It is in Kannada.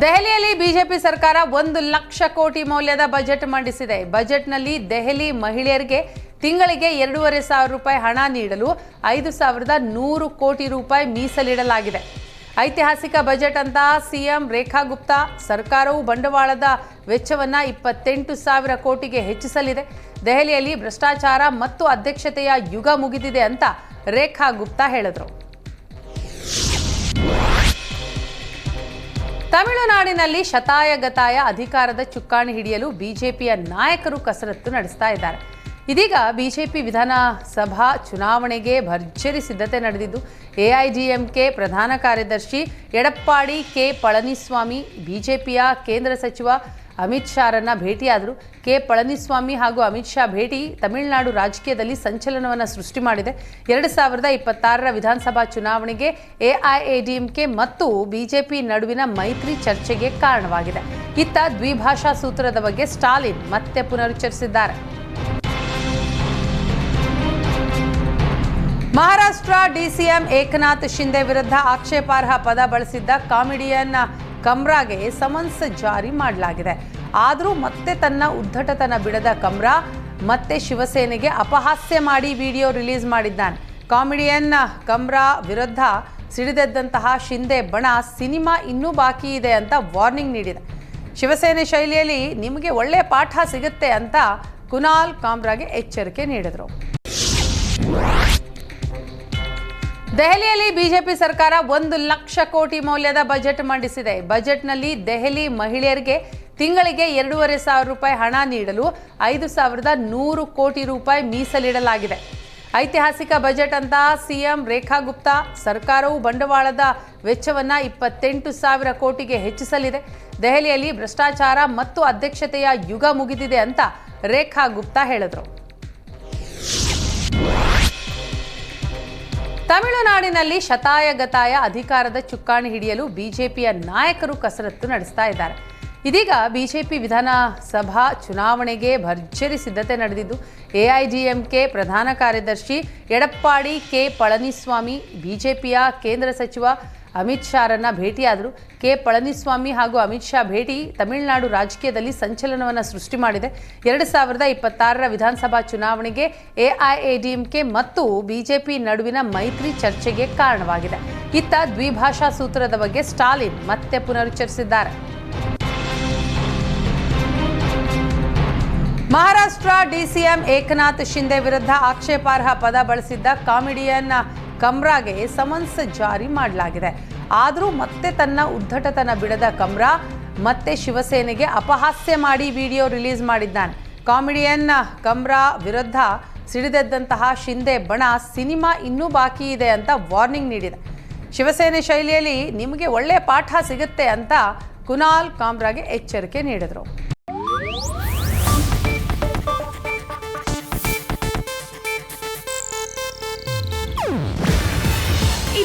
ದೆಹಲಿಯಲ್ಲಿ ಬಿಜೆಪಿ ಸರ್ಕಾರ ಒಂದು ಲಕ್ಷ ಕೋಟಿ ಮೌಲ್ಯದ ಬಜೆಟ್ ಮಂಡಿಸಿದೆ. ಬಜೆಟ್ನಲ್ಲಿ ದೆಹಲಿ ಮಹಿಳೆಯರಿಗೆ ತಿಂಗಳಿಗೆ ಎರಡೂವರೆ ಸಾವಿರ ರೂಪಾಯಿ ಹಣ ನೀಡಲು ಐದು ಸಾವಿರದ ನೂರು ಕೋಟಿ ರೂಪಾಯಿ ಮೀಸಲಿಡಲಾಗಿದೆ. ಐತಿಹಾಸಿಕ ಬಜೆಟ್ ಅಂತ ಸಿಎಂ ರೇಖಾ ಗುಪ್ತಾ, ಸರ್ಕಾರವು ಬಂಡವಾಳದ ವೆಚ್ಚವನ್ನು ಇಪ್ಪತ್ತೆಂಟು ಸಾವಿರ ಕೋಟಿಗೆ ಹೆಚ್ಚಿಸಲಿದೆ. ದೆಹಲಿಯಲ್ಲಿ ಭ್ರಷ್ಟಾಚಾರ ಮತ್ತು ಅಧ್ಯಕ್ಷತೆಯ ಯುಗ ಮುಗಿದಿದೆ ಅಂತ ರೇಖಾ ಗುಪ್ತಾ ಹೇಳಿದರು. ತಮಿಳುನಾಡಿನಲ್ಲಿ ಶತಾಯಗತಾಯ ಅಧಿಕಾರದ ಚುಕ್ಕಾಣಿ ಹಿಡಿಯಲು ಬಿಜೆಪಿಯ ನಾಯಕರು ಕಸರತ್ತು ನಡೆಸ್ತಾ ಇದ್ದಾರೆ. ಇದೀಗ ಬಿಜೆಪಿ ವಿಧಾನಸಭಾ ಚುನಾವಣೆಗೆ ಭರ್ಜರಿ ಸಿದ್ಧತೆ ನಡೆದಿದ್ದು ಎಐಜಿಎಂಕೆ ಪ್ರಧಾನ ಕಾರ್ಯದರ್ಶಿ ಎಡಪ್ಪಾಡಿ ಕೆ. ಪಳನಿಸ್ವಾಮಿ, ಬಿಜೆಪಿಯ ಕೇಂದ್ರ ಸಚಿವ ಅಮಿತ್ ಶಾರನ್ನ ಭೇಟಿಯಾದರು. ಕೆ. ಪಳನಿಸ್ವಾಮಿ ಹಾಗೂ ಅಮಿತ್ ಶಾ ಭೇಟಿ ತಮಿಳುನಾಡು ರಾಜಕೀಯದಲ್ಲಿ ಸಂಚಲನವನ್ನು ಸೃಷ್ಟಿ ಮಾಡಿದೆ. ಎರಡು ಸಾವಿರದ ಇಪ್ಪತ್ತಾರರ ವಿಧಾನಸಭಾ ಚುನಾವಣೆಗೆ ಎಐಎಡಿಎಂಕೆ ಮತ್ತು ಬಿಜೆಪಿ ನಡುವಿನ ಮೈತ್ರಿ ಚರ್ಚೆಗೆ ಕಾರಣವಾಗಿದೆ. ಇತ್ತ ದ್ವಿಭಾಷಾ ಸೂತ್ರದ ಬಗ್ಗೆ ಸ್ಟಾಲಿನ್ ಮತ್ತೆ ಪುನರುಚ್ಚರಿಸಿದ್ದಾರೆ. ಮಹಾರಾಷ್ಟ್ರ ಡಿಸಿಎಂ ಏಕನಾಥ್ ಶಿಂದೆ ವಿರುದ್ಧ ಆಕ್ಷೇಪಾರ್ಹ ಪದ ಬಳಸಿದ್ದ ಕಾಮಿಡಿಯನ್ ಕಮ್ರಾಗೆ ಸಮನ್ಸ್ ಜಾರಿ ಮಾಡಲಾಗಿದೆ. ಆದರೂ ಮತ್ತೆ ತನ್ನ ಉದ್ದಟತನ ಬಿಡದ ಕಮ್ರಾ ಮತ್ತೆ ಶಿವಸೇನೆಗೆ ಅಪಹಾಸ್ಯ ಮಾಡಿ ವಿಡಿಯೋ ರಿಲೀಸ್ ಮಾಡಿದ್ದಾನೆ. ಕಾಮಿಡಿಯನ್ ಕಮ್ರಾ ವಿರುದ್ಧ ಸಿಡಿದೆದ್ದಂತಹ ಶಿಂದೆ ಬಣ ಸಿನಿಮಾ ಇನ್ನೂ ಬಾಕಿ ಇದೆ ಅಂತ ವಾರ್ನಿಂಗ್ ನೀಡಿದೆ. ಶಿವಸೇನೆ ಶೈಲಿಯಲ್ಲಿ ನಿಮಗೆ ಒಳ್ಳೆಯ ಪಾಠ ಸಿಗುತ್ತೆ ಅಂತ ಕುನಾಲ್ ಕಾಮ್ರಾಗೆ ಎಚ್ಚರಿಕೆ ನೀಡಿದರು. ದೆಹಲಿಯಲ್ಲಿ ಬಿಜೆಪಿ ಸರ್ಕಾರ ಒಂದು ಲಕ್ಷ ಕೋಟಿ ಮೌಲ್ಯದ ಬಜೆಟ್ ಮಂಡಿಸಿದೆ. ಬಜೆಟ್ನಲ್ಲಿ ದೆಹಲಿ ಮಹಿಳೆಯರಿಗೆ ತಿಂಗಳಿಗೆ ಎರಡೂವರೆ ಸಾವಿರ ರೂಪಾಯಿ ಹಣ ನೀಡಲು ಐದು ಸಾವಿರದ ನೂರು ಕೋಟಿ ರೂಪಾಯಿ ಮೀಸಲಿಡಲಾಗಿದೆ. ಐತಿಹಾಸಿಕ ಬಜೆಟ್ ಅಂತ ಸಿಎಂ ರೇಖಾ ಗುಪ್ತಾ, ಸರ್ಕಾರವು ಬಂಡವಾಳದ ವೆಚ್ಚವನ್ನು ಇಪ್ಪತ್ತೆಂಟು ಸಾವಿರ ಕೋಟಿಗೆ ಹೆಚ್ಚಿಸಲಿದೆ. ದೆಹಲಿಯಲ್ಲಿ ಭ್ರಷ್ಟಾಚಾರ ಮತ್ತು ಅಧ್ಯಕ್ಷತೆಯ ಯುಗ ಮುಗಿದಿದೆ ಅಂತ ರೇಖಾ ಗುಪ್ತಾ ಹೇಳಿದರು. ತಮಿಳುನಾಡಿನಲ್ಲಿ ಶತಾಯಗತಾಯ ಅಧಿಕಾರದ ಚುಕ್ಕಾಣಿ ಹಿಡಿಯಲು ಬಿಜೆಪಿಯ ನಾಯಕರು ಕಸರತ್ತು ನಡೆಸ್ತಾ ಇದ್ದಾರೆ. ಇದೀಗ ಬಿಜೆಪಿ ವಿಧಾನಸಭಾ ಚುನಾವಣೆಗೆ ಭರ್ಜರಿ ಸಿದ್ಧತೆ ನಡೆದಿದ್ದು, ಎಐಜಿಎಂಕೆ ಪ್ರಧಾನ ಕಾರ್ಯದರ್ಶಿ ಎಡಪ್ಪಾಡಿ ಕೆ. ಪಳನಿಸ್ವಾಮಿ, ಬಿಜೆಪಿಯ ಕೇಂದ್ರ ಸಚಿವ ಅಮಿತ್ ಶಾರನ್ನ ಭೇಟಿಯಾದರು. ಕೆ. ಪಳನಿಸ್ವಾಮಿ ಹಾಗೂ ಅಮಿತ್ ಶಾ ಭೇಟಿ ತಮಿಳುನಾಡು ರಾಜಕೀಯದಲ್ಲಿ ಸಂಚಲನವನ್ನು ಸೃಷ್ಟಿ ಮಾಡಿದೆ. ಎರಡು ಸಾವಿರದ ಇಪ್ಪತ್ತಾರರ ವಿಧಾನಸಭಾ ಚುನಾವಣೆಗೆ ಎಐಎಡಿಎಂಕೆ ಮತ್ತು ಬಿಜೆಪಿ ನಡುವಿನ ಮೈತ್ರಿ ಚರ್ಚೆಗೆ ಕಾರಣವಾಗಿದೆ. ಇತ್ತ ದ್ವಿಭಾಷಾ ಸೂತ್ರದ ಬಗ್ಗೆ ಸ್ಟಾಲಿನ್ ಮತ್ತೆ ಪುನರುಚ್ಚರಿಸಿದ್ದಾರೆ. ಮಹಾರಾಷ್ಟ್ರ ಡಿಸಿಎಂ ಏಕನಾಥ್ ಶಿಂದೆ ವಿರುದ್ಧ ಆಕ್ಷೇಪಾರ್ಹ ಪದ ಬಳಸಿದ್ದ ಕಾಮಿಡಿಯನ್ ಕಮ್ರಾಗೆ ಸಮನ್ಸ್ ಜಾರಿ ಮಾಡಲಾಗಿದೆ. ಆದರೂ ಮತ್ತೆ ತನ್ನ ಉದ್ದಟತನ ಬಿಡದ ಕಮ್ರಾ ಮತ್ತೆ ಶಿವಸೇನೆಗೆ ಅಪಹಾಸ್ಯ ಮಾಡಿ ವಿಡಿಯೋ ರಿಲೀಸ್ ಮಾಡಿದ್ದಾನೆ. ಕಾಮಿಡಿಯನ್ ಕಮ್ರಾ ವಿರುದ್ಧ ಸಿಡಿದೆದ್ದಂತಹ ಶಿಂದೆ ಬಣ ಸಿನಿಮಾ ಇನ್ನೂ ಬಾಕಿ ಇದೆ ಅಂತ ವಾರ್ನಿಂಗ್ ನೀಡಿದೆ. ಶಿವಸೇನೆ ಶೈಲಿಯಲ್ಲಿ ನಿಮಗೆ ಒಳ್ಳೆಯ ಪಾಠ ಸಿಗುತ್ತೆ ಅಂತ ಕುನಾಲ್ ಕಾಮ್ರಾಗೆ ಎಚ್ಚರಿಕೆ ನೀಡಿದರು.